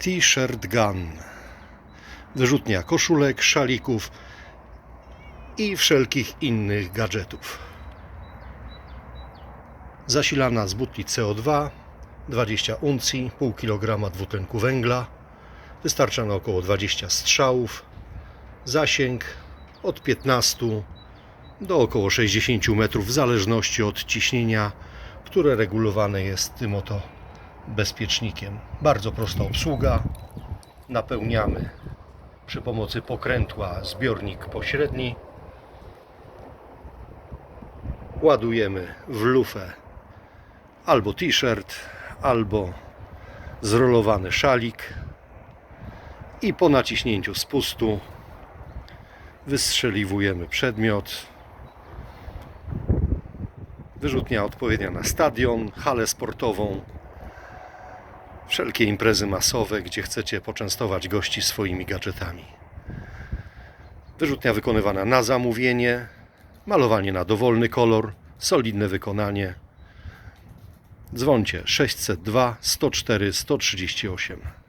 T-shirt gun. Wyrzutnia koszulek, szalików i wszelkich innych gadżetów. Zasilana z butli CO2, 20 uncji, pół kilograma dwutlenku węgla. Wystarcza na około 20 strzałów. Zasięg od 15 do około 60 metrów, w zależności od ciśnienia, które regulowane jest tym oto bezpiecznikiem. Bardzo prosta obsługa. Napełniamy przy pomocy pokrętła zbiornik pośredni. Ładujemy w lufę albo t-shirt, albo zrolowany szalik i po naciśnięciu spustu wystrzeliwujemy przedmiot. Wyrzutnia odpowiednia na stadion, halę sportową, wszelkie imprezy masowe, gdzie chcecie poczęstować gości swoimi gadżetami. Wyrzutnia wykonywana na zamówienie, malowanie na dowolny kolor, solidne wykonanie. Dzwoncie 602 104 138.